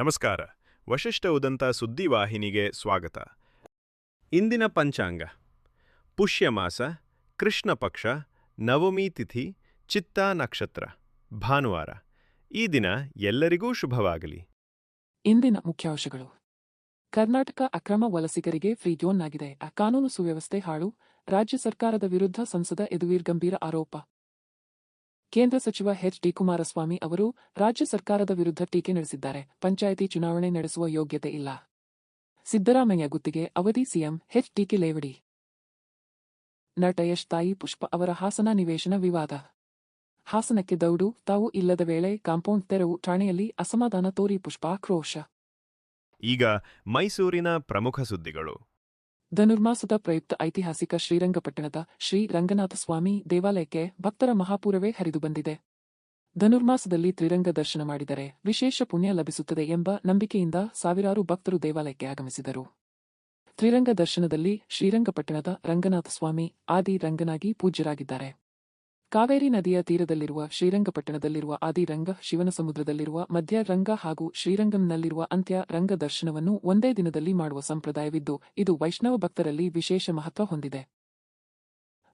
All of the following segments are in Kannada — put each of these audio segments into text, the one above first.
ನಮಸ್ಕಾರ. ವಶಿಷ್ಠ ಉದಂತ ಸುದ್ದಿವಾಹಿನಿಗೆ ಸ್ವಾಗತ. ಇಂದಿನ ಪಂಚಾಂಗ. ಪುಷ್ಯ ಮಾಸ ಕೃಷ್ಣ ಪಕ್ಷ, ನವಮಿ ತಿಥಿ, ಚಿತ್ತಾ ನಕ್ಷತ್ರ, ಭಾನುವಾರ. ಈ ದಿನ ಎಲ್ಲರಿಗೂ ಶುಭವಾಗಲಿ. ಇಂದಿನ ಮುಖ್ಯಾಂಶಗಳು. ಕರ್ನಾಟಕ ಅಕ್ರಮ ವಲಸಿಗರಿಗೆ ಫ್ರೀ ಜೋನ್ ಆಗಿದೆ. ಕಾನೂನು ಸುವ್ಯವಸ್ಥೆ ಹಾಳು. ರಾಜ್ಯ ಸರ್ಕಾರದ ವಿರುದ್ಧ ಸಂಸದ ಯದುವೀರ್ ಗಂಭೀರ ಆರೋಪ. ಕೇಂದ್ರ ಸಚಿವ ಎಚ್ ಡಿ ಕುಮಾರಸ್ವಾಮಿ ಅವರು ರಾಜ್ಯ ಸರ್ಕಾರದ ವಿರುದ್ಧ ಟೀಕೆ ನಡೆಸಿದ್ದಾರೆ. ಪಂಚಾಯಿತಿ ಚುನಾವಣೆ ನಡೆಸುವ ಯೋಗ್ಯತೆ ಇಲ್ಲ. ಸಿದ್ದರಾಮಯ್ಯ ಗುತ್ತಿಗೆ ಅವಧಿ ಸಿಎಂ ಎಚ್ ಡಿಕೆ ಲೇವಡಿ ನಟ ಯಶ್ ತಾಯಿ ಪುಷ್ಪ ಅವರ ಹಾಸನ ನಿವೇಶನ ವಿವಾದ. ಹಾಸನಕ್ಕೆ ದೌಡು, ತಾವು ಇಲ್ಲದ ವೇಳೆ ಕಾಂಪೌಂಡ್ ತೆರವು, ಠಾಣೆಯಲ್ಲಿ ಅಸಮಾಧಾನ ತೋರಿ ಪುಷ್ಪ ಆಕ್ರೋಶ. ಈಗ ಮೈಸೂರಿನ ಪ್ರಮುಖ ಸುದ್ದಿಗಳು. ಧನುರ್ಮಾಸದ ಪ್ರಯುಕ್ತ ಐತಿಹಾಸಿಕ ಶ್ರೀರಂಗಪಟ್ಟಣದ ಶ್ರೀ ರಂಗನಾಥ ಸ್ವಾಮಿ ದೇವಾಲಯಕ್ಕೆ ಭಕ್ತರ ಮಹಾಪೂರವೇ ಹರಿದು ಬಂದಿದೆ. ಧನುರ್ಮಾಸದಲ್ಲಿ ತ್ರಿರಂಗ ದರ್ಶನ ಮಾಡಿದರೆ ವಿಶೇಷ ಪುಣ್ಯ ಲಭಿಸುತ್ತದೆ ಎಂಬ ನಂಬಿಕೆಯಿಂದ ಸಾವಿರಾರು ಭಕ್ತರು ದೇವಾಲಯಕ್ಕೆ ಆಗಮಿಸಿದರು. ತ್ರಿರಂಗ ದರ್ಶನದಲ್ಲಿ ಶ್ರೀರಂಗಪಟ್ಟಣದ ರಂಗನಾಥ ಸ್ವಾಮಿ ಆದಿ ರಂಗನಾಗಿ ಪೂಜ್ಯರಾಗಿದ್ದಾರೆ. ಕಾವೇರಿ ನದಿಯ ತೀರದಲ್ಲಿರುವ ಶ್ರೀರಂಗಪಟ್ಟಣದಲ್ಲಿರುವ ಆದಿರಂಗ ಶಿವನ ಸಮುದ್ರದಲ್ಲಿರುವ ಮಧ್ಯ ರಂಗ ಹಾಗೂ ಶ್ರೀರಂಗಂನಲ್ಲಿರುವ ಅಂತ್ಯ ರಂಗ ದರ್ಶನವನ್ನು ಒಂದೇ ದಿನದಲ್ಲಿ ಮಾಡುವ ಸಂಪ್ರದಾಯವಿದ್ದು, ಇದು ವೈಷ್ಣವ ಭಕ್ತರಲ್ಲಿ ವಿಶೇಷ ಮಹತ್ವ ಹೊಂದಿದೆ.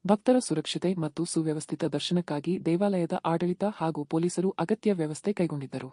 ಭಕ್ತರ ಸುರಕ್ಷತೆ ಮತ್ತು ಸುವ್ಯವಸ್ಥಿತ ದರ್ಶನಕ್ಕಾಗಿ ದೇವಾಲಯದ ಆಡಳಿತ ಹಾಗೂ ಪೊಲೀಸರು ಅಗತ್ಯ ವ್ಯವಸ್ಥೆ ಕೈಗೊಂಡಿದ್ದರು.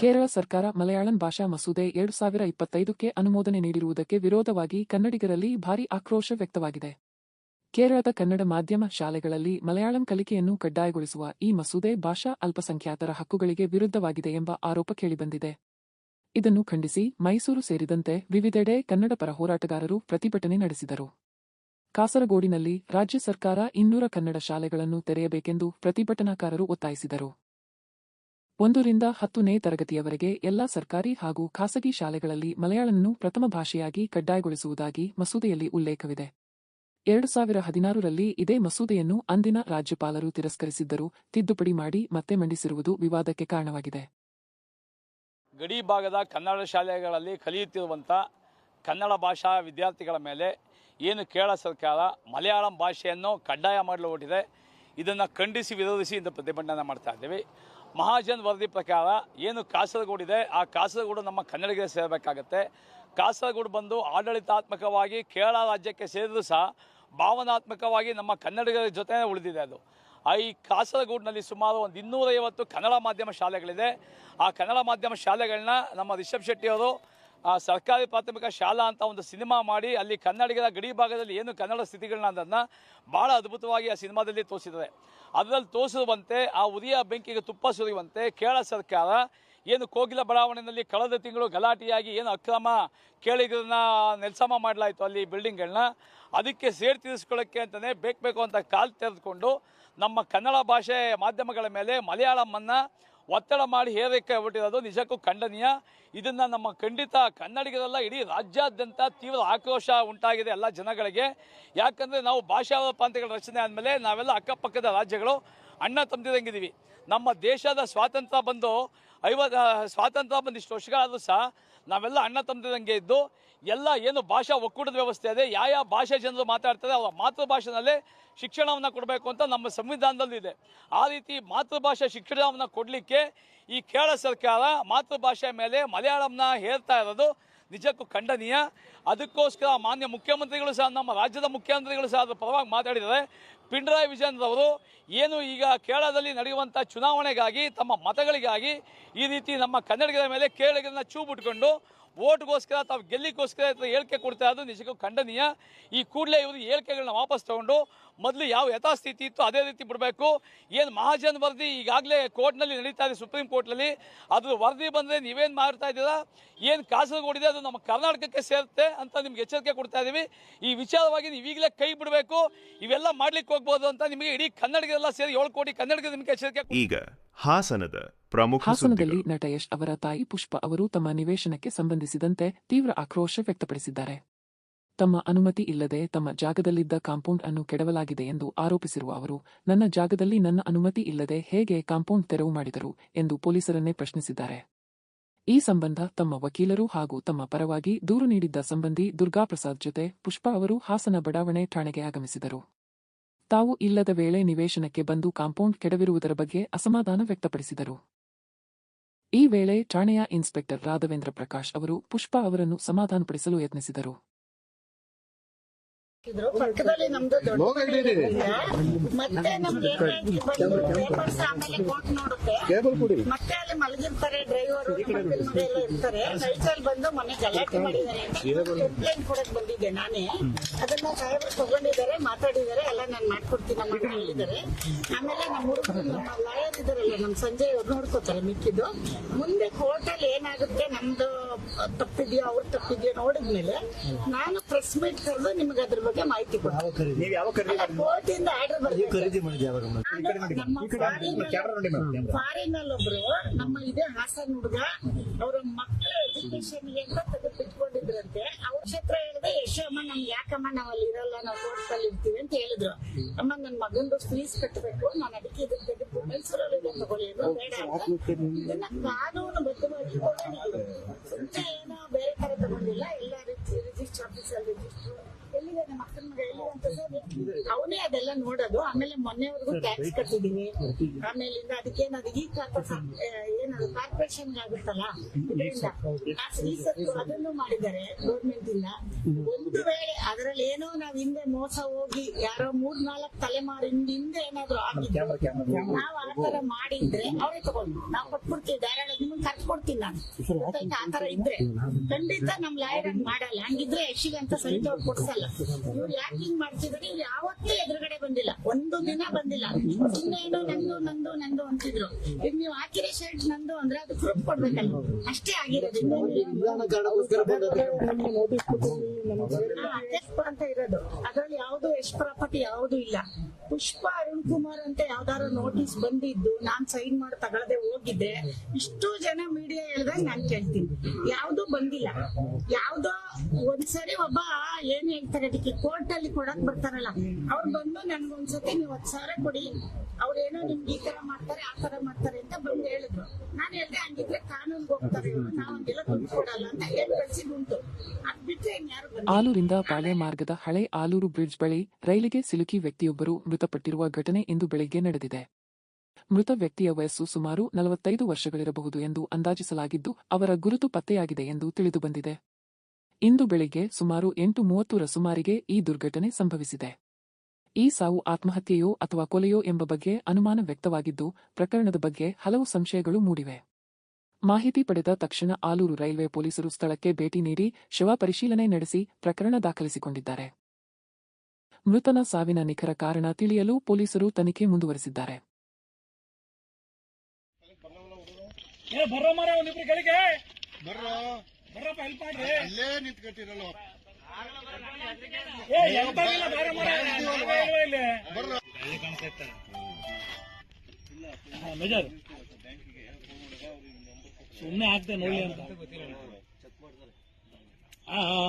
ಕೇರಳ ಸರ್ಕಾರ ಮಲಯಾಳಂ ಭಾಷಾ ಮಸೂದೆ ಎರಡು ಸಾವಿರ ಇಪ್ಪತ್ತೈದಕ್ಕೆ ಅನುಮೋದನೆ ನೀಡಿರುವುದಕ್ಕೆ ವಿರೋಧವಾಗಿ ಕನ್ನಡಿಗರಲ್ಲಿ ಭಾರೀ ಆಕ್ರೋಶ ವ್ಯಕ್ತವಾಗಿದೆ. ಕೇರಳದ ಕನ್ನಡ ಮಾಧ್ಯಮ ಶಾಲೆಗಳಲ್ಲಿ ಮಲಯಾಳಂ ಕಲಿಕೆಯನ್ನು ಕಡ್ಡಾಯಗೊಳಿಸುವ ಈ ಮಸೂದೆ ಭಾಷಾ ಅಲ್ಪಸಂಖ್ಯಾತರ ಹಕ್ಕುಗಳಿಗೆ ವಿರುದ್ಧವಾಗಿದೆ ಎಂಬ ಆರೋಪ ಕೇಳಿಬಂದಿದೆ. ಇದನ್ನು ಖಂಡಿಸಿ ಮೈಸೂರು ಸೇರಿದಂತೆ ವಿವಿಧೆಡೆ ಕನ್ನಡ ಪರ ಹೋರಾಟಗಾರರು ಪ್ರತಿಭಟನೆ ನಡೆಸಿದರು. ಕಾಸರಗೋಡಿನಲ್ಲಿ ರಾಜ್ಯ ಸರ್ಕಾರ ಇನ್ನೂರ ಕನ್ನಡ ಶಾಲೆಗಳನ್ನು ತೆರೆಯಬೇಕೆಂದು ಪ್ರತಿಭಟನಾಕಾರರು ಒತ್ತಾಯಿಸಿದರು. ಒಂದರಿಂದ ಹತ್ತನೇ ತರಗತಿಯವರೆಗೆ ಎಲ್ಲಾ ಸರ್ಕಾರಿ ಹಾಗೂ ಖಾಸಗಿ ಶಾಲೆಗಳಲ್ಲಿ ಮಲಯಾಳವನ್ನು ಪ್ರಥಮ ಭಾಷೆಯಾಗಿ ಕಡ್ಡಾಯಗೊಳಿಸುವುದಾಗಿ ಮಸೂದೆಯಲ್ಲಿ ಉಲ್ಲೇಖವಿದೆ. ಎರಡು ಸಾವಿರ ಹದಿನಾರರಲ್ಲಿ ಇದೇ ಮಸೂದೆಯನ್ನು ಅಂದಿನ ರಾಜ್ಯಪಾಲರು ತಿರಸ್ಕರಿಸಿದ್ದರೂ. ತಿದ್ದುಪಡಿ ಮಾಡಿ ಮತ್ತೆ ಮಂಡಿಸಿರುವುದು ವಿವಾದಕ್ಕೆ ಕಾರಣವಾಗಿದೆ. ಗಡಿ ಭಾಗದ ಕನ್ನಡ ಶಾಲೆಗಳಲ್ಲಿ ಕಲಿಯುತ್ತಿರುವಂಥ ಕನ್ನಡ ಭಾಷಾ ವಿದ್ಯಾರ್ಥಿಗಳ ಮೇಲೆ ಏನು ಕೇರಳ ಸರ್ಕಾರ ಮಲಯಾಳಂ ಭಾಷೆಯನ್ನು ಕಡ್ಡಾಯ ಮಾಡಲು ಹೊರಟಿದೆ, ಇದನ್ನು ಖಂಡಿಸಿ ವಿರೋಧಿಸಿ ಇಂದು ಪ್ರತಿಭಟನೆ ಮಾಡ್ತಾ ಇದ್ದೀವಿ. ಮಹಾಜನ್ ವರದಿ ಪ್ರಕಾರ ಏನು ಕಾಸರಗೋಡಿದೆ ಆ ಕಾಸರಗೋಡು ನಮ್ಮ ಕನ್ನಡಿಗರಿಗೆ ಸೇರಬೇಕಾಗತ್ತೆ. ಕಾಸರಗೋಡು ಬಂದು ಆಡಳಿತಾತ್ಮಕವಾಗಿ ಕೇರಳ ರಾಜ್ಯಕ್ಕೆ ಸೇರಿದ್ರು ಸಹ ಭಾವನಾತ್ಮಕವಾಗಿ ನಮ್ಮ ಕನ್ನಡಿಗರ ಜೊತೆ ಉಳಿದಿದೆ ಅದು. ಆ ಈ ಕಾಸರಗೋಡಿನಲ್ಲಿ ಸುಮಾರು ಒಂದು ಇನ್ನೂರೈವತ್ತು ಕನ್ನಡ ಮಾಧ್ಯಮ ಶಾಲೆಗಳಿದೆ. ಆ ಕನ್ನಡ ಮಾಧ್ಯಮ ಶಾಲೆಗಳನ್ನ ನಮ್ಮ ರಿಷಬ್ ಶೆಟ್ಟಿ ಅವರು ಆ, ಸರ್ಕಾರಿ ಪ್ರಾಥಮಿಕ ಶಾಲಾ ಅಂತ ಒಂದು ಸಿನಿಮಾ ಮಾಡಿ ಅಲ್ಲಿ ಕನ್ನಡಿಗರ ಗಡಿ ಭಾಗದಲ್ಲಿ ಏನು ಕನ್ನಡ ಸ್ಥಿತಿಗಳನ್ನ ಅದನ್ನು ಭಾಳ ಅದ್ಭುತವಾಗಿ ಆ ಸಿನಿಮಾದಲ್ಲಿ ತೋರಿಸಿದ್ದಾರೆ. ಅದರಲ್ಲಿ ತೋರಿಸುವಂತೆ ಆ ಉರಿಯ ಬೆಂಕಿಗೆ ತುಪ್ಪ ಸುರಿಯುವಂತೆ ಕೇರಳ ಸರ್ಕಾರ ಏನು ಕೋಗಿಲ ಬಡಾವಣೆಯಲ್ಲಿ ಕಳೆದ ತಿಂಗಳು ಗಲಾಟೆಯಾಗಿ ಏನು ಅಕ್ರಮ ಕೇಳಿಗರನ್ನ ನೆಲಸಮ ಮಾಡಲಾಯಿತು ಅಲ್ಲಿ ಬಿಲ್ಡಿಂಗ್ಗಳನ್ನ ಅದಕ್ಕೆ ಸೇರ್ ತೀರಿಸ್ಕೊಳ್ಳೋಕ್ಕೆ ಅಂತಲೇ ಬೇಕು ಬೇಕು ಅಂತ ಕಾಲು ತೆರೆದುಕೊಂಡು ನಮ್ಮ ಕನ್ನಡ ಭಾಷೆ ಮಾಧ್ಯಮಗಳ ಮೇಲೆ ಮಲಯಾಳಮನ್ನು ಒತ್ತಡ ಮಾಡಿ ಹೇರಕ್ಕೆ ಬಿಟ್ಟಿರೋದು ನಿಜಕ್ಕೂ ಖಂಡನೀಯ. ಇದನ್ನು ನಮ್ಮ ಖಂಡಿತ ಕನ್ನಡಿಗರೆಲ್ಲ ಇಡೀ ರಾಜ್ಯಾದ್ಯಂತ ತೀವ್ರ ಆಕ್ರೋಶ ಉಂಟಾಗಿದೆ ಎಲ್ಲ ಜನಗಳಿಗೆ. ಯಾಕಂದರೆ ನಾವು ಭಾಷಾ ಪ್ರಾಂತ್ಯಗಳ ರಚನೆ ಆದಮೇಲೆ ನಾವೆಲ್ಲ ಅಕ್ಕಪಕ್ಕದ ರಾಜ್ಯಗಳು, ಅಣ್ಣ ತಮ್ಮದಿರಂಗಿದ್ದೀವಿ ನಮ್ಮ ದೇಶದ ಸ್ವಾತಂತ್ರ್ಯ ಬಂದು ಐವತ್ತು ಸ್ವಾತಂತ್ರ್ಯ ಬಂದಿಷ್ಟು ವರ್ಷಗಳಾದರೂ ಸಹ ನಾವೆಲ್ಲ ಅಣ್ಣ ತಂದಿದಂಗೆ ಇದ್ದು ಎಲ್ಲ ಏನು ಭಾಷಾ ಒಕ್ಕೂಟದ ವ್ಯವಸ್ಥೆ ಇದೆ ಯಾವ ಯಾವ ಭಾಷೆ ಜನರು ಮಾತಾಡ್ತಾರೆ ಅವರ ಮಾತೃಭಾಷೆನಲ್ಲೇ ಶಿಕ್ಷಣವನ್ನು ಕೊಡಬೇಕು ಅಂತ ನಮ್ಮ ಸಂವಿಧಾನದಲ್ಲಿದೆ ಆ ರೀತಿ ಮಾತೃಭಾಷೆ ಶಿಕ್ಷಣವನ್ನು ಕೊಡಲಿಕ್ಕೆ ಈ ಕೇರಳ ಸರ್ಕಾರ ಮಾತೃಭಾಷೆ ಮೇಲೆ ಮಲಯಾಳಂನ ಹೇರ್ತಾ ಇರೋದು ನಿಜಕ್ಕೂ ಖಂಡನೀಯ. ಅದಕ್ಕೋಸ್ಕರ ಮಾನ್ಯ ಮುಖ್ಯಮಂತ್ರಿಗಳು ಸಹ, ನಮ್ಮ ರಾಜ್ಯದ ಮುಖ್ಯಮಂತ್ರಿಗಳು ಸಹ ಅದರ ಪರವಾಗಿ ಮಾತಾಡಿದ್ದಾರೆ. ಪಿಣರಾಯಿ ವಿಜಯನ್ ಅವರು ಏನು ಈಗ ಕೇರಳದಲ್ಲಿ ನಡೆಯುವಂಥ ಚುನಾವಣೆಗಾಗಿ ತಮ್ಮ ಮತಗಳಿಗಾಗಿ ಈ ರೀತಿ ನಮ್ಮ ಕನ್ನಡಿಗರ ಮೇಲೆ ಕೇರಳಿಗರನ್ನ ಚೂ ಬಿಟ್ಕೊಂಡು ಓಟ್ಗೋಸ್ಕರ ತಾವು ಗೆಲ್ಲಿಗೋಸ್ಕರ ಹೇಳಿಕೆ ಕೊಡ್ತಾ ಇರೋದು ನಿಜಕ್ಕೂ ಖಂಡನೀಯ. ಈ ಕೂಡಲೇ ಇವರು ಹೇಳಿಕೆಗಳನ್ನ ವಾಪಸ್ ತಗೊಂಡು ಮೊದಲು ಯಾವ ಯಥಾಸ್ಥಿತಿ ಇತ್ತು ಅದೇ ರೀತಿ ಬಿಡಬೇಕು. ಏನು ಮಹಾಜನ್ ವರದಿ ಈಗಾಗಲೇ ಕೋರ್ಟ್ನಲ್ಲಿ ನಡೀತಾ ಇದೆ, ಸುಪ್ರೀಂ ಕೋರ್ಟ್ನಲ್ಲಿ. ಅದ್ರ ವರದಿ ಬಂದರೆ ನೀವೇನು ಮಾಡ್ತಾ ಇದ್ದೀರಾ? ಏನು ಕಾಸರಗೋಡಿದೆ ಅದು ನಮ್ಮ ಕರ್ನಾಟಕಕ್ಕೆ ಸೇರುತ್ತೆ ಅಂತ ನಿಮ್ಗೆ ಎಚ್ಚರಿಕೆ ಕೊಡ್ತಾ ಇದ್ದೀವಿ ಈ ವಿಚಾರವಾಗಿ ನೀವು ಈಗಲೇ ಕೈ ಬಿಡಬೇಕು. ಇವೆಲ್ಲ ಮಾಡ್ಲಿಕ್ಕೆ ಹೋಗ್ಬೋದು ಅಂತ ನಿಮಗೆ ಇಡೀ ಕನ್ನಡಿಗರೆಲ್ಲ ಸೇರಿ ಏಳು ಕೋಟಿ ಕನ್ನಡಿಗರು ನಿಮಗೆ ಎಚ್ಚರಿಕೆ ಈಗ ಹಾಸನದ ಪ್ರಮುಖ ಹಾಸನದಲ್ಲಿ ನಟ ಯಶ್ ಅವರ ತಾಯಿ ಪುಷ್ಪ ಅವರು ತಮ್ಮ ನಿವೇಶನಕ್ಕೆ ಸಂಬಂಧಿಸಿದಂತೆ ತೀವ್ರ ಆಕ್ರೋಶ ವ್ಯಕ್ತಪಡಿಸಿದ್ದಾರೆ. ತಮ್ಮ ಅನುಮತಿ ಇಲ್ಲದೆ ತಮ್ಮ ಜಾಗದಲ್ಲಿದ್ದ ಕಾಂಪೌಂಡ್ ಅನ್ನು ಕೆಡವಲಾಗಿದೆ ಎಂದು ಆರೋಪಿಸಿರುವ ಅವರು ನನ್ನ ಜಾಗದಲ್ಲಿ ನನ್ನ ಅನುಮತಿ ಇಲ್ಲದೆ ಹೇಗೆ ಕಾಂಪೌಂಡ್ ತೆರವು ಮಾಡಿದರು? ಎಂದು ಪೊಲೀಸರನ್ನೇ ಪ್ರಶ್ನಿಸಿದ್ದಾರೆ. ಈ ಸಂಬಂಧ ತಮ್ಮ ವಕೀಲರು ಹಾಗೂ ತಮ್ಮ ಪರವಾಗಿ ದೂರು ನೀಡಿದ್ದ ಸಂಬಂಧಿ ದುರ್ಗಾಪ್ರಸಾದ್ ಜೊತೆ ಪುಷ್ಪ ಅವರು ಹಾಸನ ಬಡಾವಣೆ ಠಾಣೆಗೆ ಆಗಮಿಸಿದರು. ತಾವು ಇಲ್ಲದ ವೇಳೆ ನಿವೇಶನಕ್ಕೆ ಬಂದು ಕಾಂಪೌಂಡ್ ಕೆಡವಿರುವುದರ ಬಗ್ಗೆ ಅಸಮಾಧಾನ ವ್ಯಕ್ತಪಡಿಸಿದರು. ಈ ವೇಳೆ ಠಾಣೆಯ ಇನ್ಸ್ಪೆಕ್ಟರ್ ರಾಘವೇಂದ್ರ ಪ್ರಕಾಶ್ ಅವರು ಪುಷ್ಪ ಅವರನ್ನು ಸಮಾಧಾನಪಡಿಸಲು ಯತ್ನಿಸಿದರು. ಪಕ್ಕದಲ್ಲಿ ನಮ್ದು ದೊಡ್ಡ ಮನೆ ಮತ್ತೆ ನಮ್ಗೆ ಬಂದು ಪೇಪರ್ಸ್ ಆಮೇಲೆ ಕೋರ್ಟ್ ನೋಡುತ್ತೆ. ಮತ್ತೆ ಅಲ್ಲಿ ಮಲಗಿರ್ತಾರೆ ಡ್ರೈವರ್ ಎಲ್ಲ ಇರ್ತಾರೆ. ನೈಟಲ್ಲಿ ಬಂದು ಮನೆ ಗಲಾಟೆ ಮಾಡಿದ್ದಾರೆ ಕಂಪ್ಲೇಂಟ್ ಕೊಡಕ್ ಬಂದಿದ್ದೆ ನಾನೇ. ಅದನ್ನ ಸಾಹೇಬರು ತಗೊಂಡಿದ್ದಾರೆ ಮಾತಾಡಿದ್ದಾರೆ ಎಲ್ಲ ನಾನು ಮಾಡ್ಕೊಡ್ತೀನಿ ನಮ್ಮ ಅಂತ ಹೇಳಿದ್ದಾರೆ. ಆಮೇಲೆ ನಮ್ಮ ಹುಡುಗರು ನಮ್ಮ ಲಾಯರ್ ಇದಾರಲ್ಲ ನಮ್ಮ ಸಂಜಯ್ ಅವ್ರು ನೋಡ್ಕೋತಾರೆ ಮಿಕ್ಕಿದ್ದು. ಮುಂದೆ ಕೋರ್ಟಲ್ಲಿ ಏನಾಗುತ್ತೆ ನಮ್ದು ತಪ್ಪಿದ್ಯೋ ಅವ್ರ ತಪ್ಪಿದ್ಯೋ ನೋಡಿದ್ಮೇಲೆ ನಾನು ಪ್ರೆಸ್ ಮೀಟ್ ಕರೆದು ನಿಮ್ಗೆ ಅದ್ರ ಬಗ್ಗೆ ಮಾಹಿತಿ ಕೊಡ್ತೀನಿ ನೀವ್ ಯಾವ ಖರೀದಿ? ಕೋರ್ಟ್ ಇಂದ ಆರ್ಡರ್ ನೀವು ಖರೀದಿ ಮಾಡಿದ್ರಿ ಯಾವಾಗ ಮೇಡಮ್? ಈ ಕಡೆ ನೋಡಿ ನಮ್ಮ ಮೇಡಮ್. ಈ ಕಡೆ ನೋಡಿ ಮೇಡಮ್. ಕ್ಯಾಮ್ರಾ ನೋಡಿ ಮೇಡಮ್, ಕ್ಯಾಮ್ರಾ. ಫಾರಿನ್ ಅಲ್ಲಿ ಒಬ್ರು ನಮ್ಮ ಇದೇ ಹಾಸನ್ ಹುಡುಗ ಅವ್ರ ಮಕ್ಕಳ ಎಜುಕೇಶನ್ ಅಂತ ತೆಗೆದಿಟ್ಕೊಂಡಿದ್ರಂತೆ ಅವ್ರ ಕ್ಷೇತ್ರ ಹೇಳಿದೆ ಯಶೋಮ್ಮ ನಮ್ಗೆ ಯಾಕಮ್ಮ ನಾವ್ ಅಲ್ಲಿ ಇರಲ್ಲ ನಾವು ಕೋರ್ಟ್ಸಲ್ಲಿ ಇರ್ತೀವಿ ಅಂತ ಹೇಳಿದ್ರು ಅಮ್ಮ ನನ್ ಮಗಂದು ಫೀಸ್ ಕಟ್ಟಬೇಕು ನಾನು ಅದಕ್ಕೆ ಇದ್ರ ತೆಗೆದು ಮೈಸೂರಲ್ಲಿ ತಗೊಳ್ಳಿ ಇದು ಬೇಡ ಅಂತ ಇದನ್ನ ಕಾನೂನು ಬದ್ಧವಾಗಿ ತಗೊಂಡಿದ್ದೀನಿ ಸುಮ್ಮನೆ ಏನೋ ಬೇರೆ ತರ ತಗೊಂಡಿಲ್ಲ ಎಲ್ಲ ರಿಜಿಸ್ಟರ್ ಆಫೀಸಲ್ಲಿ ರಿಜಿಸ್ಟರ್ ಎಲ್ಲಿದೆ ನಮ್ಮ ಅಕ್ಕನ ಮಗ? ಎಲ್ಲಿದೆ ಅಂತ ಸರ್? ಅವನೇ ಅದೆಲ್ಲ ನೋಡೋದು. ಆಮೇಲೆ ಮೊನ್ನೆವರೆಗೂ ಟ್ಯಾಕ್ಸ್ ಕಟ್ಟಿದೀವಿ ಆಮೇಲಿಂದ ಅದಕ್ಕೇನು ಅದು ಈ ಏನದು ಕಾರ್ಪೊರೇಷನ್ ಆಗುತ್ತಲ್ಲ ಅದನ್ನು ಮಾಡಿದ್ದಾರೆ ಗೌರ್ಮೆಂಟ್ ಇಂದ. ಒಂದು ವೇಳೆ ಅದರಲ್ಲಿ ಏನೋ ನಾವ್ ಹಿಂದೆ ಮೋಸ ಹೋಗಿ ಯಾರೋ ಮೂರ್ ನಾಲ್ಕು ತಲೆಮಾರಿನ ಹಿಂದೆ ಏನಾದ್ರು ಆಗಿದ್ರೆ ನಾವ್ ಆತರ ತರ ಮಾಡಿದ್ರೆ ಅವರೇ ತಗೊಂಡು ನಾವ್ ಕೊಟ್ಬಿಡ್ತೀವಿ ಧಾರಾಳ ನಿಮ್ಗೆ ಖರ್ಚು ಕೊಡ್ತೀನಿ ನಾನು ಆತರ ಇದ್ರೆ. ಖಂಡಿತ ನಮ್ ಲಾಯರ್ ಹಂಗ್ ಮಾಡಲ್ಲ. ಹಂಗಿದ್ರೆ ಯಶಿಗೆ ಅಂತ ಸಹಿತ ಅವ್ರು ಕೊಡ್ಸಲ್ಲ. ಇವ್ರು ಯಾಕೆ ಹಿಂಗ್ ಮಾಡ್ತಿದ್ರೆ. ಇವ್ರು ಯಾವತ್ತೂ ಎದುರುಗಡೆ ಬಂದಿಲ್ಲ. ಒಂದು ದಿನ ಬಂದಿಲ್ಲ. ಇನ್ನೇನು ನಂದು ನಂದು ನಂದು ಅಂತಿದ್ರು. ಈಗ ನೀವು ಹಾಕಿರೋ ಶರ್ಟ್ ನಂದು ಅಂದ್ರೆ ಅದು ಪ್ರೂಫ್ ಕೊಡ್ಬೇಕಲ್ಲ. ಅಷ್ಟೇ ಆಗಿರೋದು. ಅಂತ ಇರೋದು. ಅದ್ರಲ್ಲಿ ಯಾವ್ದು ಎಷ್ಟು ಪ್ರಾಪರ್ಟಿ ಯಾವ್ದು ಇಲ್ಲ. ಪುಷ್ಪ ಅರುಣ್ ಕುಮಾರ್ ಅಂತ ಯಾವ್ದಾರು ನೋಟಿಸ್ ಬಂದಿದ್ದು, ನಾನ್ ಸೈನ್ ಮಾಡಿ ತಗೊಳದೆ ಹೋಗಿದ್ದೆ. ಇಷ್ಟು ಜನ ಮೀಡಿಯಾ ಹೇಳ್ದಾಗ ನಾನ್ ಕೇಳ್ತೀನಿ. ಯಾವ್ದು ಬಂದಿಲ್ಲ. ಯಾವ್ದೋ ಒಂದ್ಸರಿ ಒಬ್ಬ ಏನ್ ಹೇಳ್ತಾರೆ ಅದಕ್ಕೆ ಕೋರ್ಟ್ ಅಲ್ಲಿ ಕೊಡಕ್ ಬರ್ತಾರಲ್ಲ, ಅವ್ರು ಬಂದು ನನ್ಗೊಂದ್ಸತಿ ನೀವ್ ಹತ್ತು ಸಾವಿರ ಕೊಡಿ. ಅವ್ರೇನೋ ನಿಮ್ಗೆ ಈ ತರ ಮಾಡ್ತಾರೆ, ಆ ತರ ಮಾಡ್ತಾರೆ ಅಂತ ಬಂದು ಹೇಳಿದ್ರು. ನಾನ್ ಹೇಳ್ದೆ, ಹಂಗಿದ್ರೆ ಕಾನೂನ್ಗೆ ಹೋಗ್ತಾರೆ ಇವ್ರು. ನಾವ್ ಹಂಗೆಲ್ಲ ದುಡ್ಡು ಕೊಡಲ್ಲ ಅಂತ ಹೇಳಿ ಕಳ್ಸಿದ್ದುಂಟು ಅದ್ ಬಿಟ್ರೆ ಇನ್ಯಾರು ಆಲೂರಿಂದ ಪಾಳೆ ಮಾರ್ಗದ ಹಳೆ ಆಲೂರು ಬ್ರಿಡ್ಜ್ ಬಳಿ ರೈಲಿಗೆ ಸಿಲುಕಿ ವ್ಯಕ್ತಿಯೊಬ್ಬರು ಮೃತಪಟ್ಟಿರುವ ಘಟನೆ ಇಂದು ಬೆಳಿಗ್ಗೆ ನಡೆದಿದೆ. ಮೃತ ವ್ಯಕ್ತಿಯ ವಯಸ್ಸು ಸುಮಾರು ನಲವತ್ತೈದು ವರ್ಷಗಳಿರಬಹುದು ಎಂದು ಅಂದಾಜಿಸಲಾಗಿದ್ದು, ಅವರ ಗುರುತು ಪತ್ತೆಯಾಗಿದೆ ಎಂದು ತಿಳಿದುಬಂದಿದೆ ಇಂದು ಬೆಳಿಗ್ಗೆ ಸುಮಾರು ಎಂಟು ಮೂವತ್ತರ ಸುಮಾರಿಗೆ ಈ ದುರ್ಘಟನೆ ಸಂಭವಿಸಿದೆ. ಈ ಸಾವು ಆತ್ಮಹತ್ಯೆಯೋ ಅಥವಾ ಕೊಲೆಯೋ ಎಂಬ ಬಗ್ಗೆ ಅನುಮಾನ ವ್ಯಕ್ತವಾಗಿದ್ದು ಪ್ರಕರಣದ ಬಗ್ಗೆ ಹಲವು ಸಂಶಯಗಳು ಮೂಡಿವೆ. ಮಾಹಿತಿ ಪಡೆದ ತಕ್ಷಣ ಆಲೂರು ರೈಲ್ವೆ ಪೊಲೀಸರು ಸ್ಥಳಕ್ಕೆ ಭೇಟಿ ನೀಡಿ ಶವ ಪರಿಶೀಲನೆ ನಡೆಸಿ ಪ್ರಕರಣ ದಾಖಲಿಸಿಕೊಂಡಿದ್ದಾರೆ. ಮೃತನ ಸಾವಿನ ನಿಖರ ಕಾರಣ ತಿಳಿಯಲು ಪೊಲೀಸರು ತನಿಖೆ ಮುಂದುವರೆಸಿದ್ದಾರೆ. ಬರ್ರೋ. ಗಳಿಗೆ ಹೆಲ್ಪ್ ಮಾಡ್ರಿ ಅಲ್ಲೇ ನಿಂತ್ಕೊಟ್ಟಿರಲ್ಲ. ಏ ಬೇರೆ ಮೇಜರ್. ಸುಮ್ಮನೆ ಆಗ್ತದೆ ನೋಡಿ ಅಂತ. ಹಾ ಹಾ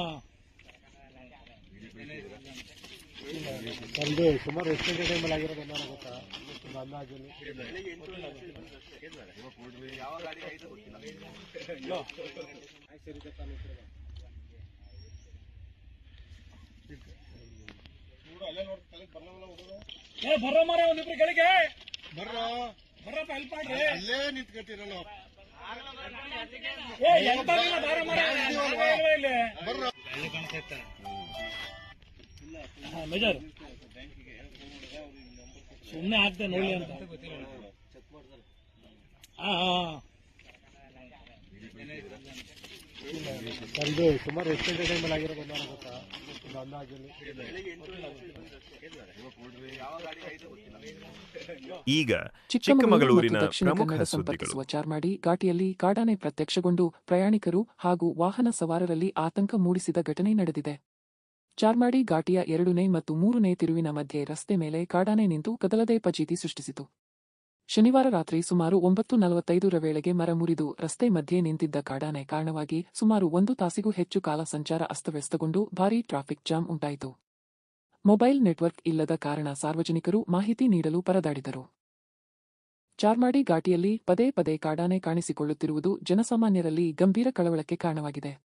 ಸುಮಾರು ಎಷ್ಟು ಗಂಟೆ ಟೈಮಲ್ಲಿ ಆಗಿರೋದು ಗೊತ್ತಾ? ಒಂದು ಅಂದಾಜಲ್ಲಿ ಏ ಬರ್ರೋ ಮರ ಒಂದಿಬ್ರು ಗಳಿಗೆ ಬರ್ರ. ಬರ್ರಪ್ಪ ಹೆಲ್ಪ್ ಮಾಡ್ರಿ ಅಲ್ಲೇ ನಿಂತ್ಕೊಟ್ಟಿರಲ್ಲ ಏ ಎಂತದಿಲ್ಲ ಬಾರ ಮರ ಇಲ್ವಾ ಇಲ್ಲಿ? ಹಾ, ಮೇಜರ್. ಸುಮ್ಮನೆ ಆಗ್ತದೆ ನೋಡಿ ಅಂತ. ಹಾ ಸುಮಾರು ಎಷ್ಟು ಗಂಟೆ ಟೈಮಲ್ಲಿ ಆಗಿರೋದು ಅನ್ನೋ ಗೊತ್ತಾ? ಒಂದು ಅಂದಾಜಲ್ಲಿ. ಈಗ ಚಿಕ್ಕಮಗಳೂರಿನ ದಕ್ಷಿಣ ಪ್ರಮುಖ ಸುದ್ದಿಗಳು. ಮಾಡಿ ಚಾರ್ಮಾಡಿ ಘಾಟಿಯಲ್ಲಿ ಕಾಡಾನೆ ಪ್ರತ್ಯಕ್ಷಗೊಂಡು ಪ್ರಯಾಣಿಕರು ಹಾಗೂ ವಾಹನ ಸವಾರರಲ್ಲಿ ಆತಂಕ ಮೂಡಿಸಿದ ಘಟನೆ ನಡೆದಿದೆ. ಚಾರ್ಮಾಡಿ ಘಾಟಿಯ ಎರಡನೇ ಮತ್ತು ಮೂರನೇ ತಿರುವಿನ ಮಧ್ಯೆ ರಸ್ತೆ ಮೇಲೆ ಕಾಡಾನೆ ನಿಂತು ಕದಲದೆ ಪಚೀತಿ ಸೃಷ್ಟಿಸಿತು. ಶನಿವಾರ ರಾತ್ರಿ ಸುಮಾರು ಒಂಬತ್ತು ನಲವತ್ತೈದರ ವೇಳೆಗೆ ಮರ ಮುರಿದು ರಸ್ತೆ ಮಧ್ಯೆ ನಿಂತಿದ್ದ ಕಾಡಾನೆ ಕಾರಣವಾಗಿ ಸುಮಾರು ಒಂದು ತಾಸಿಗೂ ಹೆಚ್ಚು ಕಾಲ ಸಂಚಾರ ಅಸ್ತವ್ಯಸ್ತಗೊಂಡು ಭಾರೀ ಟ್ರಾಫಿಕ್ ಜಾಮ್ ಉಂಟಾಯಿತು. ಮೊಬೈಲ್ ನೆಟ್ವರ್ಕ್ ಇಲ್ಲದ ಕಾರಣ ಸಾರ್ವಜನಿಕರು ಮಾಹಿತಿ ನೀಡಲು ಪರದಾಡಿದರು. ಚಾರ್ಮಾಡಿ ಘಾಟಿಯಲ್ಲಿ ಪದೇ ಪದೇ ಕಾಡಾನೆ ಕಾಣಿಸಿಕೊಳ್ಳುತ್ತಿರುವುದು ಜನಸಾಮಾನ್ಯರಲ್ಲಿ ಗಂಭೀರ ಕಳವಳಕ್ಕೆ ಕಾರಣವಾಗಿದೆ.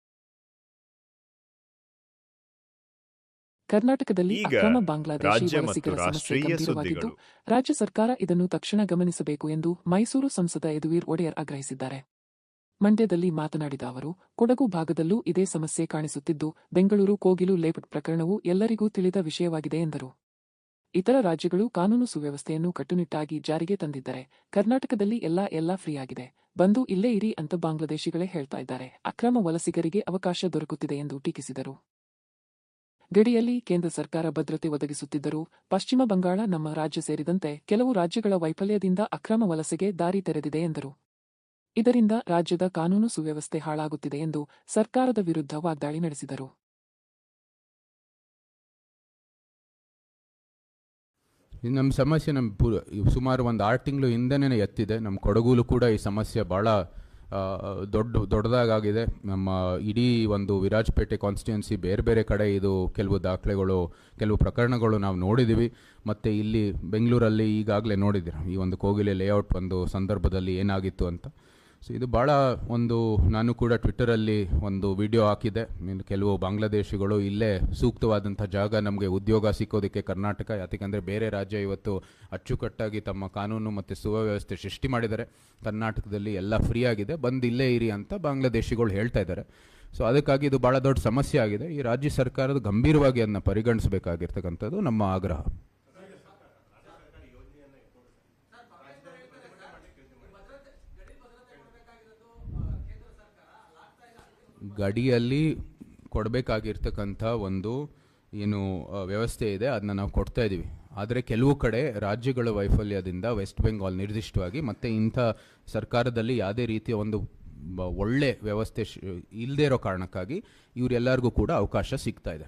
ಕರ್ನಾಟಕದಲ್ಲಿ ಅಕ್ರಮ ಬಾಂಗ್ಲಾದೇಶಿ ವಲಸಿಗರ ಸಮಸ್ಯೆ ಗಂಭೀರವಾಗಿದ್ದು ರಾಜ್ಯ ಸರ್ಕಾರ ಇದನ್ನು ತಕ್ಷಣ ಗಮನಿಸಬೇಕು ಎಂದು ಮೈಸೂರು ಸಂಸದ ಯದುವೀರ್ ಒಡೆಯರ್ ಆಗ್ರಹಿಸಿದ್ದಾರೆ. ಮಂಡ್ಯದಲ್ಲಿ ಮಾತನಾಡಿದ ಅವರು ಕೊಡಗು ಭಾಗದಲ್ಲೂ ಇದೇ ಸಮಸ್ಯೆ ಕಾಣಿಸುತ್ತಿದ್ದು ಬೆಂಗಳೂರು ಕೋಗಿಲು ಲೇಪಟ್ ಪ್ರಕರಣವು ಎಲ್ಲರಿಗೂ ತಿಳಿದ ವಿಷಯವಾಗಿದೆ ಎಂದರು. ಇತರ ರಾಜ್ಯಗಳು ಕಾನೂನು ಸುವ್ಯವಸ್ಥೆಯನ್ನು ಕಟ್ಟುನಿಟ್ಟಾಗಿ ಜಾರಿಗೆ ತಂದಿದ್ದರೆ ಕರ್ನಾಟಕದಲ್ಲಿ ಎಲ್ಲ ಎಲ್ಲ ಫ್ರೀ ಆಗಿದೆ ಬಂದು ಇಲ್ಲೇ ಇರಿ ಅಂತ ಬಾಂಗ್ಲಾದೇಶಿಗಳೇ ಹೇಳ್ತಾ ಇದ್ದಾರೆ. ಅಕ್ರಮ ವಲಸಿಗರಿಗೆ ಅವಕಾಶ ದೊರಕುತ್ತಿದೆ ಎಂದು ಟೀಕಿಸಿದರು. ಗಡಿಯಲ್ಲಿ ಕೇಂದ್ರ ಸರ್ಕಾರ ಭದ್ರತೆ ಒದಗಿಸುತ್ತಿದ್ದರೂ ಪಶ್ಚಿಮ ಬಂಗಾಳ ನಮ್ಮ ರಾಜ್ಯ ಸೇರಿದಂತೆ ಕೆಲವು ರಾಜ್ಯಗಳ ವೈಫಲ್ಯದಿಂದ ಅಕ್ರಮ ವಲಸೆಗೆ ದಾರಿ ತೆರೆದಿದೆ ಎಂದರು. ಇದರಿಂದ ರಾಜ್ಯದ ಕಾನೂನು ಸುವ್ಯವಸ್ಥೆ ಹಾಳಾಗುತ್ತಿದೆ ಎಂದು ಸರ್ಕಾರದ ವಿರುದ್ಧ ವಾಗ್ದಾಳಿ ನಡೆಸಿದರು. ನಮ್ಮ ಸಮಸ್ಯೆ ನಮ್ಮ ಸುಮಾರು ಒಂದು ಆರು ತಿಂಗಳು ಹಿಂದೆನೇ ಎತ್ತಿದೆ. ನಮ್ಮ ಕೊಡಗೂಲು ಕೂಡ ಈ ಸಮಸ್ಯೆ ಭಾಳ ದೊಡ್ಡ ದೊಡ್ಡದಾಗಿದೆ ನಮ್ಮ ಇಡೀ ಒಂದು ವಿರಾಜಪೇಟೆ ಕಾನ್ಸ್ಟಿಟ್ಯೂನ್ಸಿ ಬೇರೆ ಬೇರೆ ಕಡೆ ಇದು ಕೆಲವು ದಾಖಲೆಗಳು, ಕೆಲವು ಪ್ರಕರಣಗಳು ನಾವು ನೋಡಿದ್ದೀವಿ ಮತ್ತು ಇಲ್ಲಿ ಬೆಂಗಳೂರಲ್ಲಿ ಈಗಾಗಲೇ ನೋಡಿದ್ದೀರ, ಈ ಒಂದು ಕೋಗಿಲೆ ಲೇಔಟ್ ಒಂದು ಸಂದರ್ಭದಲ್ಲಿ ಏನಾಗಿತ್ತು ಅಂತ? ಸೊ ಇದು ಭಾಳ ಒಂದು ನಾನು ಕೂಡ ಟ್ವಿಟ್ಟರಲ್ಲಿ ಒಂದು ವಿಡಿಯೋ ಹಾಕಿದೆ ಇನ್ನು ಕೆಲವು ಬಾಂಗ್ಲಾದೇಶಿಗಳು ಇಲ್ಲೇ ಸೂಕ್ತವಾದಂಥ ಜಾಗ ನಮಗೆ ಉದ್ಯೋಗ ಸಿಕ್ಕೋದಕ್ಕೆ ಕರ್ನಾಟಕ, ಯಾಕೆಂದರೆ ಬೇರೆ ರಾಜ್ಯ ಇವತ್ತು ಅಚ್ಚುಕಟ್ಟಾಗಿ ತಮ್ಮ ಕಾನೂನು ಮತ್ತು ಸುವ್ಯವಸ್ಥೆ ಸೃಷ್ಟಿ ಮಾಡಿದ್ದಾರೆ. ಕರ್ನಾಟಕದಲ್ಲಿ ಎಲ್ಲ ಫ್ರೀ ಆಗಿದೆ ಬಂದು ಇಲ್ಲೇ ಇರಿ ಅಂತ ಬಾಂಗ್ಲಾದೇಶಿಗಳು ಹೇಳ್ತಾ ಇದ್ದಾರೆ. ಸೊ ಅದಕ್ಕಾಗಿ ಇದು ಭಾಳ ದೊಡ್ಡ ಸಮಸ್ಯೆ ಆಗಿದೆ. ಈ ರಾಜ್ಯ ಸರ್ಕಾರದ ಗಂಭೀರವಾಗಿ ಅದನ್ನ ಪರಿಗಣಿಸಬೇಕಾಗಿರ್ತಕ್ಕಂಥದ್ದು ನಮ್ಮ ಆಗ್ರಹ. ಗಡಿಯಲ್ಲಿ ಕೊಡಬೇಕಾಗಿರ್ತಕ್ಕಂಥ ಒಂದು ಏನು ವ್ಯವಸ್ಥೆ ಇದೆ ಅದನ್ನ ನಾವು ಕೊಡ್ತಾ ಇದ್ದೀವಿ ಆದರೆ ಕೆಲವು ಕಡೆ ರಾಜ್ಯಗಳ ವೈಫಲ್ಯದಿಂದ ವೆಸ್ಟ್ ಬೆಂಗಾಲ್ ನಿರ್ದಿಷ್ಟವಾಗಿ ಮತ್ತೆ ಇಂಥ ಸರ್ಕಾರದಲ್ಲಿ ಯಾವುದೇ ರೀತಿಯ ಒಂದು ಒಳ್ಳೆ ವ್ಯವಸ್ಥೆ ಇಲ್ಲದೇ ಇರೋ ಕಾರಣಕ್ಕಾಗಿ ಇವರೆಲ್ಲರಿಗೂ ಕೂಡ ಅವಕಾಶ ಸಿಗ್ತಾ ಇದೆ.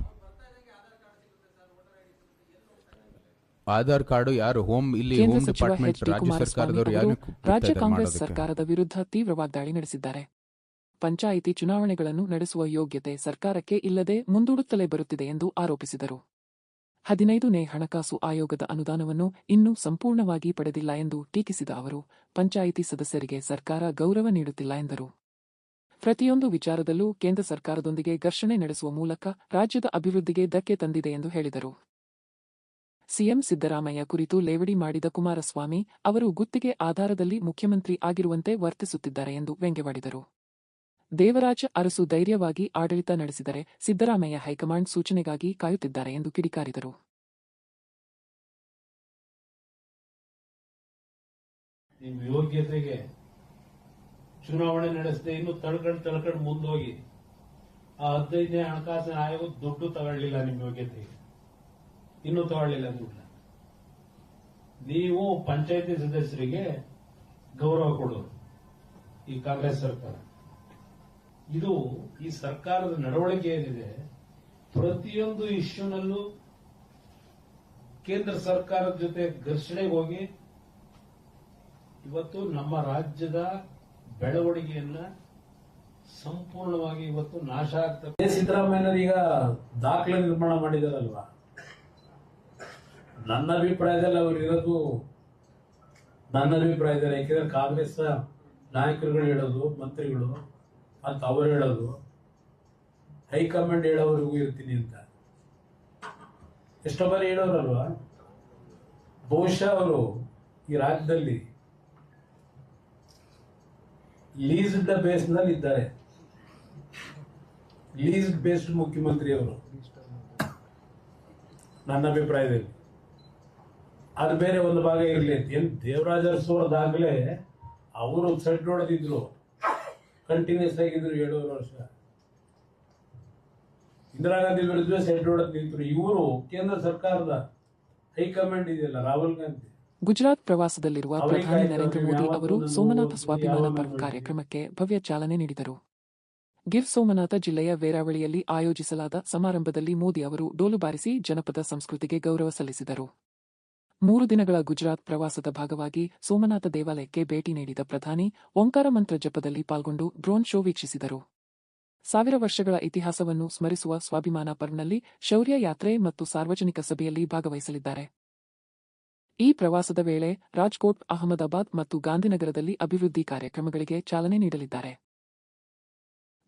ಆಧಾರ್ ಕಾರ್ಡ್ ಯಾರು ಹೋಮ್ ಇಲ್ಲಿ ಹೋಮ್ ಡಿಪಾರ್ಟ್ಮೆಂಟ್ ರಾಜ್ಯ ಸರ್ಕಾರದವರು ಯಾರು ರಾಜ್ಯ ಕಾಂಗ್ರೆಸ್ ಸರ್ಕಾರದ ವಿರುದ್ಧ ತೀವ್ರ ವಾಗ್ದಾಳಿ ನಡೆಸಿದ್ದಾರೆ. ಪಂಚಾಯಿತಿ ಚುನಾವಣೆಗಳನ್ನು ನಡೆಸುವ ಯೋಗ್ಯತೆ ಸರ್ಕಾರಕ್ಕೆ ಇಲ್ಲದೆ ಮುಂದೂಡುತ್ತಲೇ ಬರುತ್ತಿದೆ ಎಂದು ಆರೋಪಿಸಿದರು. ಹದಿನೈದನೇ ಹಣಕಾಸು ಆಯೋಗದ ಅನುದಾನವನ್ನು ಇನ್ನೂ ಸಂಪೂರ್ಣವಾಗಿ ಪಡೆದಿಲ್ಲ ಎಂದು ಟೀಕಿಸಿದ ಅವರು, ಪಂಚಾಯಿತಿ ಸದಸ್ಯರಿಗೆ ಸರ್ಕಾರ ಗೌರವ ನೀಡುತ್ತಿಲ್ಲ ಎಂದರು. ಪ್ರತಿಯೊಂದು ವಿಚಾರದಲ್ಲೂ ಕೇಂದ್ರ ಸರ್ಕಾರದೊಂದಿಗೆ ಘರ್ಷಣೆ ನಡೆಸುವ ಮೂಲಕ ರಾಜ್ಯದ ಅಭಿವೃದ್ಧಿಗೆ ಧಕ್ಕೆ ತಂದಿದೆ ಎಂದು ಹೇಳಿದರು. ಸಿಎಂ ಸಿದ್ದರಾಮಯ್ಯ ಕುರಿತು ಲೇವಡಿ ಮಾಡಿದ ಕುಮಾರಸ್ವಾಮಿ ಅವರು ಗುತ್ತಿಗೆ ಆಧಾರದಲ್ಲಿ ಮುಖ್ಯಮಂತ್ರಿ ಆಗಿರುವಂತೆ ವರ್ತಿಸುತ್ತಿದ್ದಾರೆ ಎಂದು ವ್ಯಂಗ್ಯವಾಡಿದರು. ದೇವರಾಜ ಅರಸು ಧೈರ್ಯವಾಗಿ ಆಡಳಿತ ನಡೆಸಿದರೆ ಸಿದ್ದರಾಮಯ್ಯ ಹೈಕಮಾಂಡ್ ಸೂಚನೆಗಾಗಿ ಕಾಯುತ್ತಿದ್ದಾರೆ ಎಂದು ಕಿಡಿಕಾರಿದರು. ನಿಮ್ಮ ಯೋಗ್ಯತೆಗೆ ಚುನಾವಣೆ ನಡೆಸದೆ ಇನ್ನು ತಳ್ಕೊಂಡ್ ತಳ್ಕೊಂಡ್ ಮುಂದೋಗಿ ಆ ಹದಿನೈದನೇ ಹಣಕಾಸಿನ ಆಯೋಗ ದುಡ್ಡು ತಗೊಳ್ಳಿಲ್ಲ ನಿಮ್ಮ ಯೋಗ್ಯತೆಗೆ. ಇನ್ನೂ ತಗೊಳ್ಳಿಲ್ಲ ದುಡ್ಡು ನೀವು ಪಂಚಾಯತಿ ಸದಸ್ಯರಿಗೆ ಗೌರವ ಕೊಡೋರು ಈ ಕಾಂಗ್ರೆಸ್ ಸರ್ಕಾರ. ಇದು ಈ ಸರ್ಕಾರದ ನಡವಳಿಕೆ ಏನಿದೆ, ಪ್ರತಿಯೊಂದು ಇಶ್ಯೂನಲ್ಲೂ ಕೇಂದ್ರ ಸರ್ಕಾರದ ಜೊತೆ ಘರ್ಷಣೆಗೆ ಹೋಗಿ, ಇವತ್ತು ನಮ್ಮ ರಾಜ್ಯದ ಬೆಳವಣಿಗೆಯನ್ನ ಸಂಪೂರ್ಣವಾಗಿ ಇವತ್ತು ನಾಶ ಆಗ್ತದೆ ಸಿದ್ದರಾಮಯ್ಯನವರು ಈಗ ದಾಖಲೆ ನಿರ್ಮಾಣ ಮಾಡಿದಾರಲ್ವಾ? ನನ್ನ ಅಭಿಪ್ರಾಯದಲ್ಲಿ ಅವರು ಇರೋದು ನನ್ನ ಅಭಿಪ್ರಾಯದಲ್ಲಿ ಯಾಕೆಂದ್ರೆ ಕಾಂಗ್ರೆಸ್ ನಾಯಕರುಗಳು ಹೇಳೋದು, ಮಂತ್ರಿಗಳು ಅಂತ ಅವರು ಹೇಳೋದು ಹೈಕಮಾಂಡ್ ಹೇಳೋವರೆಗೂ ಇರ್ತೀನಿ ಅಂತ. ಎಷ್ಟೋ ಬಾರಿ ಹೇಳೋರಲ್ವಾ? ಬಹುಶಃ ಅವರು ಈ ರಾಜ್ಯದಲ್ಲಿ ಲೀಸ್ಡ್ ಬೇಸ್ನಲ್ಲಿ ಇದ್ದಾರೆ. ಲೀಸ್ಡ್ ಬೇಸ್ಡ್ ಮುಖ್ಯಮಂತ್ರಿ ಅವರು. ನನ್ನ ಅಭಿಪ್ರಾಯದಲ್ಲಿ. ಅದು ಬೇರೆ ಒಂದು ಭಾಗ ಇರಲಿ ಏನು ದೇವರಾಜ ಅರಸೋರ್ದಾಗಲೇ ಅವರು ಸೆಟ್ ಹೊಡೆದಿದ್ರು. ಕಂಟಿನ್ಯೂಸ್ ಆಗಿದ್ರು ಏಳುವರೆ ವರ್ಷ. ಇಂದಿರಾ ಗಾಂಧಿ ವಿರುದ್ಧ ಹೊಡೆದ್ ನಿಂತರು. ಇವರು ಕೇಂದ್ರ ಸರ್ಕಾರದ ಹೈಕಮಾಂಡ್ ಇದೆಯಲ್ಲ ರಾಹುಲ್ ಗಾಂಧಿ. ಗುಜರಾತ್ ಪ್ರವಾಸದಲ್ಲಿರುವ ಪ್ರಧಾನಿ ನರೇಂದ್ರ ಮೋದಿ ಅವರು ಸೋಮನಾಥ ಸ್ವಾಭಿಮಾನ ಪರ್ವ ಕಾರ್ಯಕ್ರಮಕ್ಕೆ ಭವ್ಯ ಚಾಲನೆ ನೀಡಿದರು. ಗಿರ್ ಸೋಮನಾಥ ಜಿಲ್ಲೆಯ ವೇರಾವಳಿಯಲ್ಲಿ ಆಯೋಜಿಸಲಾದ ಸಮಾರಂಭದಲ್ಲಿ ಮೋದಿ ಅವರು ಡೋಲು ಬಾರಿಸಿ ಜನಪದ ಸಂಸ್ಕೃತಿಗೆ ಗೌರವ ಸಲ್ಲಿಸಿದರು. ಮೂರು ದಿನಗಳ ಗುಜರಾತ್ ಪ್ರವಾಸದ ಭಾಗವಾಗಿ ಸೋಮನಾಥ ದೇವಾಲಯಕ್ಕೆ ಭೇಟಿ ನೀಡಿದ ಪ್ರಧಾನಿ, ಓಂಕಾರ ಮಂತ್ರ ಜಪದಲ್ಲಿ ಪಾಲ್ಗೊಂಡು ಡ್ರೋನ್ ಶೋ ವೀಕ್ಷಿಸಿದರು. ಸಾವಿರ ವರ್ಷಗಳ ಇತಿಹಾಸವನ್ನು ಸ್ಮರಿಸುವ ಸ್ವಾಭಿಮಾನ ಪರ್ವ್ನಲ್ಲಿ ಶೌರ್ಯ ಯಾತ್ರೆ ಮತ್ತು ಸಾರ್ವಜನಿಕ ಸಭೆಯಲ್ಲಿ ಭಾಗವಹಿಸಲಿದ್ದಾರೆ. ಈ ಪ್ರವಾಸದ ವೇಳೆ ರಾಜ್ಕೋಟ್, ಅಹಮದಾಬಾದ್ ಮತ್ತು ಗಾಂಧಿನಗರದಲ್ಲಿ ಅಭಿವೃದ್ಧಿ ಕಾರ್ಯಕ್ರಮಗಳಿಗೆ ಚಾಲನೆ ನೀಡಲಿದ್ದಾರೆ.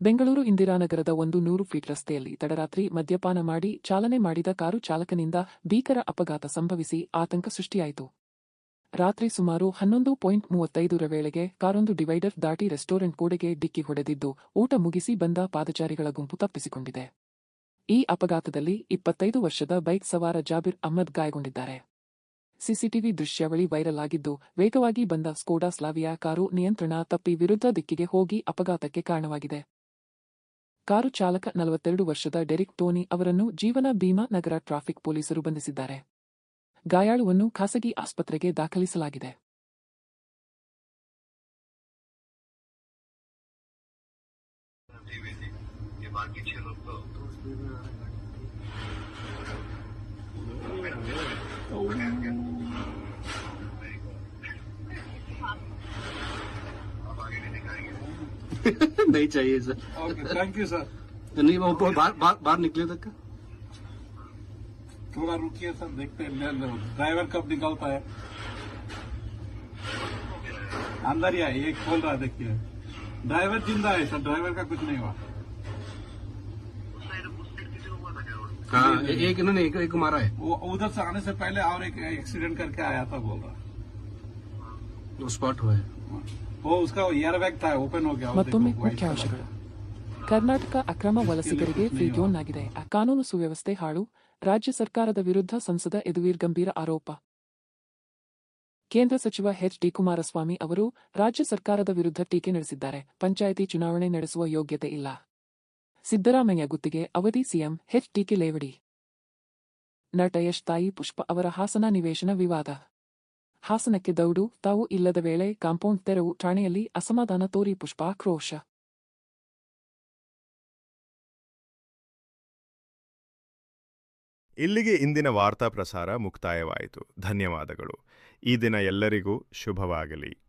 ಬೆಂಗಳೂರು ಇಂದಿರಾನಗರದ ಒಂದು ನೂರು ಫೀಟ್ ರಸ್ತೆಯಲ್ಲಿ ತಡರಾತ್ರಿ ಮದ್ಯಪಾನ ಮಾಡಿ ಚಾಲನೆ ಮಾಡಿದ ಕಾರು ಚಾಲಕನಿಂದ ಭೀಕರ ಅಪಘಾತ ಸಂಭವಿಸಿ ಆತಂಕ ಸೃಷ್ಟಿಯಾಯಿತು. ರಾತ್ರಿ ಸುಮಾರು ಹನ್ನೊಂದು ಪಾಯಿಂಟ್ ಮೂವತ್ತೈದರ ವೇಳೆಗೆ ಕಾರೊಂದು ಡಿವೈಡರ್ ದಾಟಿ ರೆಸ್ಟೋರೆಂಟ್ ಗೋಡೆಗೆ ಡಿಕ್ಕಿ ಹೊಡೆದಿದ್ದು ಊಟ ಮುಗಿಸಿ ಬಂದ ಪಾದಚಾರಿಗಳ ಗುಂಪು ತಪ್ಪಿಸಿಕೊಂಡಿದೆ. ಈ ಅಪಘಾತದಲ್ಲಿ ಇಪ್ಪತ್ತೈದು ವರ್ಷದ ಬೈಕ್ ಸವಾರ ಜಾಬಿರ್ ಅಹ್ಮದ್ ಗಾಯಗೊಂಡಿದ್ದಾರೆ. ಸಿಸಿಟಿವಿ ದೃಶ್ಯಾವಳಿ ವೈರಲ್ ಆಗಿದ್ದು ವೇಗವಾಗಿ ಬಂದ ಸ್ಕೋಡಾ ಸ್ಲಾವಿಯಾ ಕಾರು ನಿಯಂತ್ರಣ ತಪ್ಪಿ ವಿರುದ್ಧ ದಿಕ್ಕಿಗೆ ಹೋಗಿ ಅಪಘಾತಕ್ಕೆ ಕಾರಣವಾಗಿದೆ. ಕಾರು ಚಾಲಕ ನಲವತ್ತೆರಡು ವರ್ಷದ ಡೆರಿಕ್ ಟೋನಿ ಅವರನ್ನು ಜೀವನ ಭೀಮಾ ನಗರ ಟ್ರಾಫಿಕ್ ಪೊಲೀಸರು ಬಂಧಿಸಿದ್ದಾರೆ. ಗಾಯಾಳುವನ್ನು ಖಾಸಗಿ ಆಸ್ಪತ್ರೆಗೆ ದಾಖಲಿಸಲಾಗಿದೆ. नहीं चाहिए सर। थैंक यू सर नहीं वो बाहर बाहर निकले तक थोड़ा रुकिए सर देखते हैं ड्राइवर कब निकलता है अंदर ही है एक खोल रहा है देखिए। ड्राइवर ज़िंदा है सर ड्राइवर का कुछ नहीं हुआ। हाँ एक इन्होंने एक, एक मारा है। वो उधर से आने से पहले और एक एक्सीडेंट करके आया था बोल रहा। वो स्पॉट हुआ है। वो उसका एयर बैग था ओपन हो गया वो ಮತ್ತೊಮ್ಮೆ देखो, white ಮುಖ್ಯಾಂಶಗಳು color। ಕರ್ನಾಟಕ ಅಕ್ರಮ ವಲಸಿಗರಿಗೆ ಫ್ರೀ ಝೋನ್ ಆಗಿದೆ ಕಾನೂನು ಸುವ್ಯವಸ್ಥೆ ಹಾಳು ರಾಜ್ಯ ಸರ್ಕಾರದ ವಿರುದ್ಧ ಸಂಸದ ಯದುವೀರ್ ಗಂಭೀರ ಆರೋಪ ಕೇಂದ್ರ ಸಚಿವ ಎಚ್ ಡಿ ಕುಮಾರಸ್ವಾಮಿ ಅವರು ರಾಜ್ಯ ಸರ್ಕಾರದ ವಿರುದ್ಧ ಟೀಕೆ ನಡೆಸಿದ್ದಾರೆ ಪಂಚಾಯಿತಿ ಚುನಾವಣೆ ನಡೆಸುವ ಯೋಗ್ಯತೆ ಇಲ್ಲ ಸಿದ್ದರಾಮಯ್ಯ ಗುತ್ತಿಗೆ ಅವಧಿ ಸಿಎಂ ಎಚ್ ಡಿಕೆ ಲೇವಡಿ ನಟ ಯಶ್ ತಾಯಿ ಪುಷ್ಪ ಅವರ ಹಾಸನ ನಿವೇಶನ ವಿವಾದ ಹಾಸನಕ್ಕೆ ದೌಡು, ತಾವು ಇಲ್ಲದ ವೇಳೆ ಕಾಂಪೌಂಡ್ ತೆರವು, ಠಾಣೆಯಲ್ಲಿ ಅಸಮಾಧಾನ ತೋರಿ ಪುಷ್ಪಾಕ್ರೋಶ. ಇಲ್ಲಿಗೆ ಇಂದಿನ ವಾರ್ತಾ ಪ್ರಸಾರ ಮುಕ್ತಾಯವಾಯಿತು. ಧನ್ಯವಾದಗಳು. ಈ ದಿನ ಎಲ್ಲರಿಗೂ ಶುಭವಾಗಲಿ.